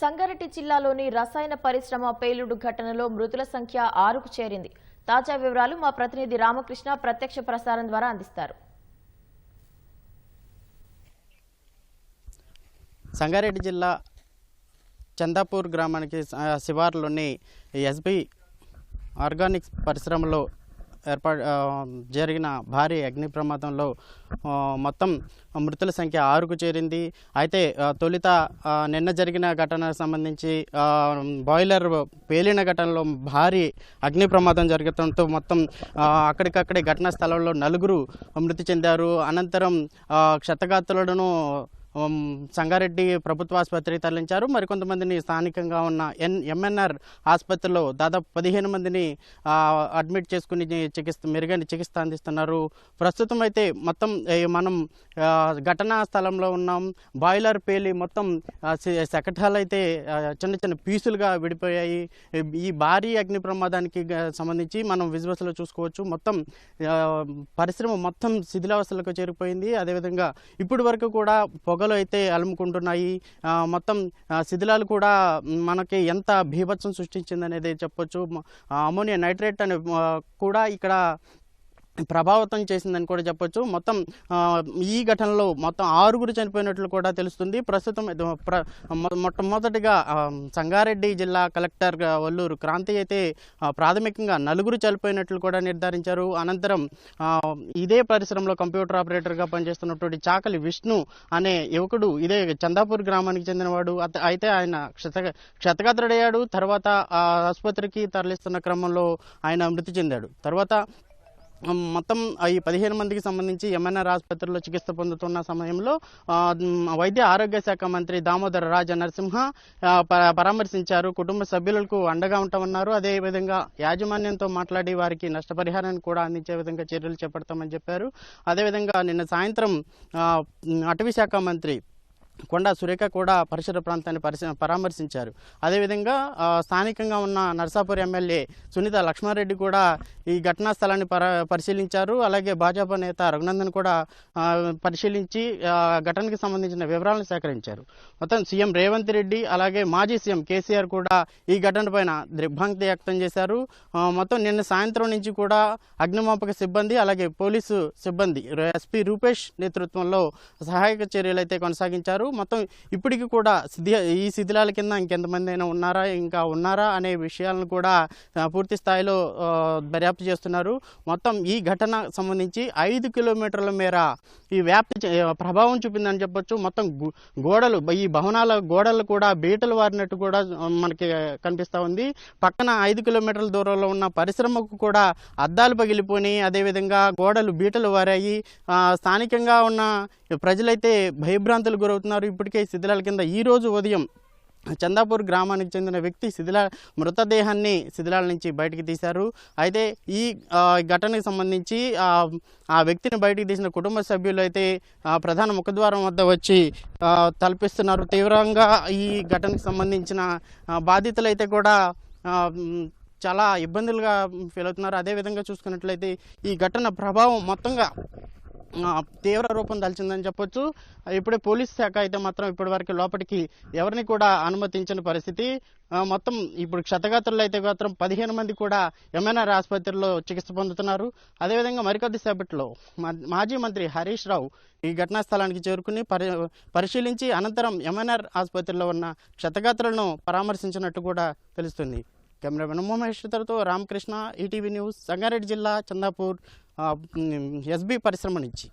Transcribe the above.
సంగారెడ్డి జిల్లాలోని రసాయన పరిశ్రమ పేలుడు ఘటనలో మృతుల సంఖ్య ఆరుకు చేరింది. తాజా వివరాలు మా ప్రతినిధి రామకృష్ణ ప్రత్యక్ష ప్రసారం ద్వారా అందిస్తారు. సంగారెడ్డి జిల్లా చందాపూర్ గ్రామానికి శివార్లోని ఎస్బి ఆర్గానిక్స్ పరిశ్రమలో ఏర్పాటు జరిగిన భారీ అగ్ని ప్రమాదంలో మొత్తం మృతుల సంఖ్య ఆరుకు చేరింది. అయితే తొలుత నిన్న జరిగిన ఘటనకు సంబంధించి బాయిలర్ పేలిన ఘటనలో భారీ అగ్ని ప్రమాదం జరగడంతో మొత్తం అక్కడికక్కడే ఘటనా స్థలంలో నలుగురు మృతి చెందారు. అనంతరం ఆ, క్షతగాత్రులను సంగారెడ్డి ప్రభుత్వ ఆసుపత్రికి తరలించారు. మరికొంతమందిని స్థానికంగా ఉన్న ఎన్ ఎంఎన్ఆర్ ఆసుపత్రిలో దాదాపు పదిహేను మందిని అడ్మిట్ చేసుకుని చికిత్స మెరుగైన చికిత్స అందిస్తున్నారు. ప్రస్తుతం అయితే మొత్తం మనం ఘటనా స్థలంలో ఉన్నాం. బాయిలర్ పేలి మొత్తం శకటాలు అయితే చిన్న చిన్న పీసులుగా విడిపోయాయి. ఈ భారీ అగ్ని ప్రమాదానికి సంబంధించి మనం విజువల్స్లో చూసుకోవచ్చు. మొత్తం పరిశ్రమ మొత్తం శిథిలావస్థలకు చేరిపోయింది. అదేవిధంగా ఇప్పటి వరకు కూడా పొగలు అయితే అలుముకుంటున్నాయి మొత్తం శిథిలాలు కూడా మనకి ఎంత భీభత్సం సృష్టించింది అనేది చెప్పొచ్చు అమోనియా నైట్రేట్ అనే కూడా ఇక్కడ ప్రభావితం చేసిందని కూడా చెప్పొచ్చు. మొత్తం ఈ ఘటనలో మొత్తం ఆరుగురు చనిపోయినట్లు కూడా తెలుస్తుంది. ప్రస్తుతం మొట్టమొదటిగా సంగారెడ్డి జిల్లా కలెక్టర్ వల్లూరు క్రాంతి అయితే ప్రాథమికంగా నలుగురు చనిపోయినట్లు కూడా నిర్ధారించారు. అనంతరం ఇదే పరిశ్రమలో కంప్యూటర్ ఆపరేటర్గా పనిచేస్తున్నటువంటి చాకలి విష్ణు అనే యువకుడు ఇదే చందాపూర్ గ్రామానికి చెందినవాడు. అత- అయితే ఆయన క్షత క్షతగాత్రుడయ్యాడు. తర్వాత ఆసుపత్రికి తరలిస్తున్న క్రమంలో ఆయన మృతి చెందాడు. తర్వాత మొత్తం ఈ పదిహేను మందికి సంబంధించి ఎంఎన్ఆర్ ఆసుపత్రిలో చికిత్స పొందుతున్న సమయంలో వైద్య ఆరోగ్య శాఖ మంత్రి దామోదర రాజ నరసింహ ప- పరామర్శించారు. కుటుంబ సభ్యులకు అండగా ఉంటామన్నారు. అదేవిధంగా యాజమాన్యంతో మాట్లాడి వారికి నష్టపరిహారాన్ని కూడా అందించే విధంగా చర్యలు చేపడతామని చెప్పారు. అదేవిధంగా నిన్న సాయంత్రం అటవీ శాఖ మంత్రి కొండా సురేఖ కూడా పరిసర ప్రాంతాన్ని పరిశ పరామర్శించారు. అదేవిధంగా స్థానికంగా ఉన్న నర్సాపూర్ ఎమ్మెల్యే సునీత లక్ష్మారెడ్డి కూడా ఈ ఘటనా స్థలాన్ని పర పరిశీలించారు. అలాగే భాజపా నేత రఘునందన్ కూడా పరిశీలించి ఘటనకి సంబంధించిన వివరాలను సేకరించారు. మొత్తం సీఎం రేవంత్ రెడ్డి అలాగే మాజీ సీఎం కేసీఆర్ కూడా ఈ ఘటనపైన దిగ్భ్రాంతి వ్యక్తం చేశారు. మొత్తం నిన్న సాయంత్రం నుంచి కూడా అగ్నిమాపక సిబ్బంది అలాగే పోలీసు సిబ్బంది ఎస్పీ రూపేష్ నేతృత్వంలో సహాయక చర్యలు అయితే కొనసాగించారు. మొత్తం ఇప్పటికి కూడా శిథి ఈ శిథిలాల కింద ఇంకెంతమంది అయినా ఉన్నారా ఇంకా ఉన్నారా అనే విషయాలను కూడా పూర్తి స్థాయిలో దర్యాప్తు చేస్తున్నారు. మొత్తం ఈ ఘటన సంబంధించి ఐదు కిలోమీటర్ల మేర ఈ వ్యాప్తి ప్రభావం చూపిందని చెప్పొచ్చు. మొత్తం గోడలు ఈ భవనాల గోడలు కూడా బీటలు వారినట్టు కూడా మనకి కనిపిస్తూ ఉంది. పక్కన ఐదు కిలోమీటర్ల దూరంలో ఉన్న పరిశ్రమకు కూడా అద్దాలు పగిలిపోయి అదేవిధంగా గోడలు బీటలు వారాయి. స్థానికంగా ఉన్న ప్రజలైతే భయభ్రాంతులు గురవుతున్నారు. ఇప్పటికే శిథిలాల కింద ఈ రోజు ఉదయం చందాపూర్ గ్రామానికి చెందిన వ్యక్తి శిథిల మృతదేహాన్ని శిథిలాల నుంచి బయటికి తీశారు. అయితే ఈ ఘటనకు సంబంధించి ఆ, వ్యక్తిని బయటికి తీసిన కుటుంబ సభ్యులు అయితే ప్రధాన ముఖద్వారం వద్ద వచ్చి తలపిస్తున్నారు. తీవ్రంగా ఈ ఘటనకు సంబంధించిన బాధితులు అయితే కూడా చాలా ఇబ్బందులుగా ఫీల్ అవుతున్నారు అదేవిధంగా చూసుకున్నట్లయితే ఈ ఘటన ప్రభావం మొత్తంగా తీవ్ర రూపం దాల్చిందని చెప్పొచ్చు. ఇప్పుడే పోలీస్ శాఖ అయితే మాత్రం ఇప్పటి వరకు లోపలికి ఎవరిని కూడా అనుమతించని పరిస్థితి. మొత్తం ఇప్పుడు క్షతగాత్రులు అయితే మాత్రం పదిహేను మంది కూడా ఎంఎన్ఆర్ ఆసుపత్రిలో చికిత్స పొందుతున్నారు. అదేవిధంగా మరికొద్ది సేపట్లో మా- మాజీ మంత్రి హరీష్ రావు ఈ ఘటనా స్థలానికి చేరుకుని పరి పరిశీలించి అనంతరం ఎంఎన్ఆర్ ఆసుపత్రిలో ఉన్న క్షతగాత్రులను పరామర్శించినట్టు కూడా తెలుస్తుంది. కెమెరామెన్ ఉమామహేశ్వరతో రామకృష్ణ ఈటీవీ న్యూస్ సంగారెడ్డి జిల్లా చందాపూర్. ఎస్బీ పరిశ్రమ నుంచి.